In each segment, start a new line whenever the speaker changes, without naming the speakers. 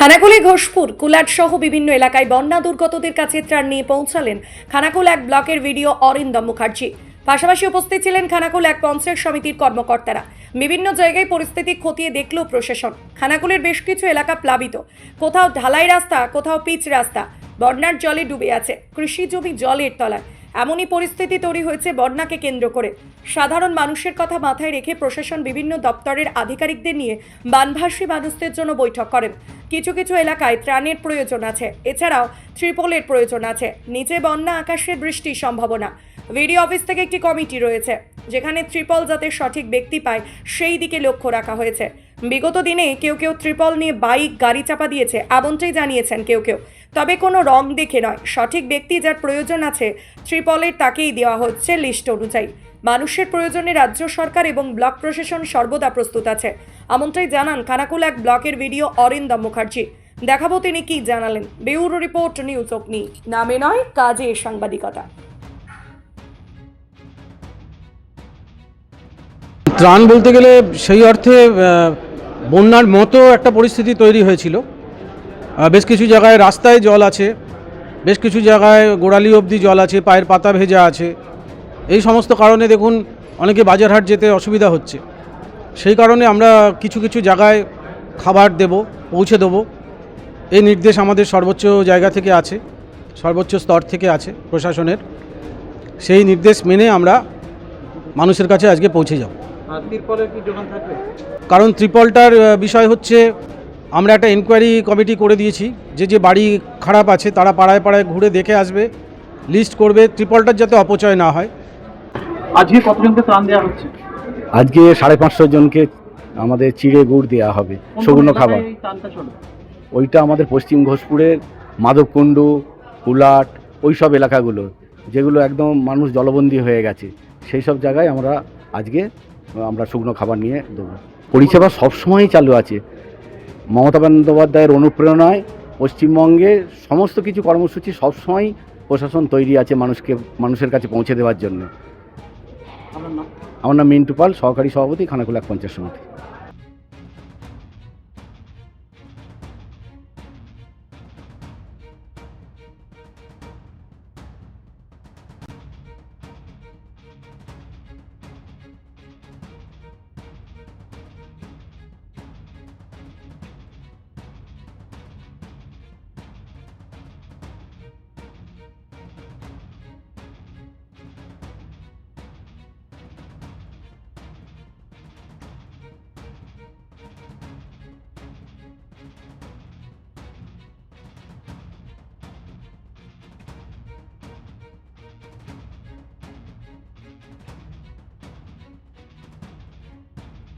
খানাকুলে ঘোষপুর, কুলাট সহ বিভিন্ন এলাকায় বন্যা দুর্গতদের কাছে ত্রাণ নিয়ে পৌঁছালেন খানাকুল এক ব্লকের ভিডিও অরিন্দম মুখার্জি। পাশাপাশি উপস্থিত ছিলেন খানাকুল এক পঞ্চায়েত সমিতির কর্মকর্তারা। বিভিন্ন জায়গায় পরিস্থিতি খতিয়ে দেখল প্রশাসন। খানাকুলের বেশ কিছু এলাকা প্লাবিত। কোথাও ঢালাই রাস্তা, কোথাও পিচ রাস্তা। বন্যার জলে ডুবে আছে। কৃষি জমি জলের তলায়। এমনই পরিস্থিতি তৈরি হয়েছে বন্যাকে কেন্দ্র করে। সাধারণ মানুষের কথা মাথায় রেখে প্রশাসন বিভিন্ন দপ্তরের আধিকারিকদের নিয়ে বানভাসী মানুষদের জন্য বৈঠক করেন। কিছু কিছু এলাকায় ত্রাণের প্রয়োজন আছে, এছাড়াও ত্রিপলের প্রয়োজন আছে। নিচে বন্যা, আকাশের বৃষ্টির সম্ভাবনা। ভিডিও অফিস থেকে একটি কমিটি রয়েছে, যেখানে ত্রিপল যাতে সঠিক ব্যক্তি পায়, সেই দিকে লক্ষ্য রাখা হয়েছে। বিগত দিনে কেউ কেউ ত্রিপল নিয়ে বাইক, গাড়ি চাপা দিয়েছে, এমনটাই জানিয়েছেন কেউ কেউ। তবে কোনো রং দেখে নয়। সঠিক ব্যক্তি যার প্রয়োজন আছে, ত্রিপলের তাকেই দেওয়া হচ্ছে লিস্ট অনুযায়ী। মানুষের প্রয়োজনে রাজ্য সরকার এবং ব্লক প্রশাসন সর্বদা প্রস্তুত আছে। এমনটাই জানান খানাকুল এক ব্লকের ভিডিও অরিন্দম মুখার্জি। দেখাবো তিনি কি জানালেন। বেউরো রিপোর্ট, নিউজ অগ্নি। নামে নয়, কাজে সাংবাদিকতা।
ত্রাণ বলতে গেলে সেই অর্থে বন্যার মতো একটা পরিস্থিতি তৈরি হয়েছিল। বেশ কিছু জায়গায় রাস্তায় জল আছে বেশ কিছু জায়গায় গোড়ালি অবধি জল আছে পায়ের পাতা ভেজা আছে। এই সমস্ত কারণে দেখুন অনেকে বাজারহাট যেতে অসুবিধা হচ্ছে। সেই কারণে আমরা কিছু কিছু জায়গায় খাবার দেব পৌঁছে দেবো। এই নির্দেশ আমাদের সর্বোচ্চ জায়গা থেকে আছে সর্বোচ্চ স্তর থেকে আছে প্রশাসনের। সেই নির্দেশ মেনে আমরা মানুষের কাছে আজকে পৌঁছে যাব। কারণ ত্রিপলটার বিষয় হচ্ছে আমরা একটা এনকোয়ারি কমিটি করে দিয়েছি। যে যে বাড়ি খারাপ আছে তারা পাড়ায় পাড়ায় ঘুরে দেখে আসবে লিস্ট করবে ত্রিপলটার যাতে অপচয় না হয়।
আজকে কতজনকে ত্রাণ দেওয়া হচ্ছে?
আজকে সাড়ে পাঁচশো জনকে আমাদের চিড়ে গুড় দেওয়া হবে
কোন কোন
শুকনো খাবার। ওইটা আমাদের পশ্চিম ঘোষপুরের মাধবকুণ্ডু কুলাট ওই সব এলাকাগুলো যেগুলো একদম মানুষ জলবন্দী হয়ে গেছে সেই সব জায়গায় আমরা আজকে আমরা শুকনো খাবার নিয়ে দেবো। পরিষেবা সবসময়ই চালু আছে। মমতা বন্দ্যোপাধ্যায়ের অনুপ্রেরণায় পশ্চিমবঙ্গে সমস্ত কিছু কর্মসূচি সবসময় প্রশাসন তৈরি আছে মানুষকে মানুষের কাছে পৌঁছে দেওয়ার জন্য।
আমার নাম
মিন্টু পাল সহকারী সভাপতি খানাকুলাক panchayat samiti.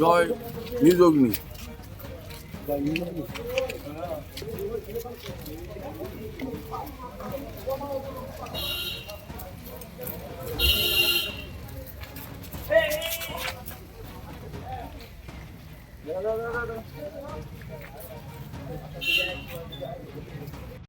জয় নিজ অগ্নি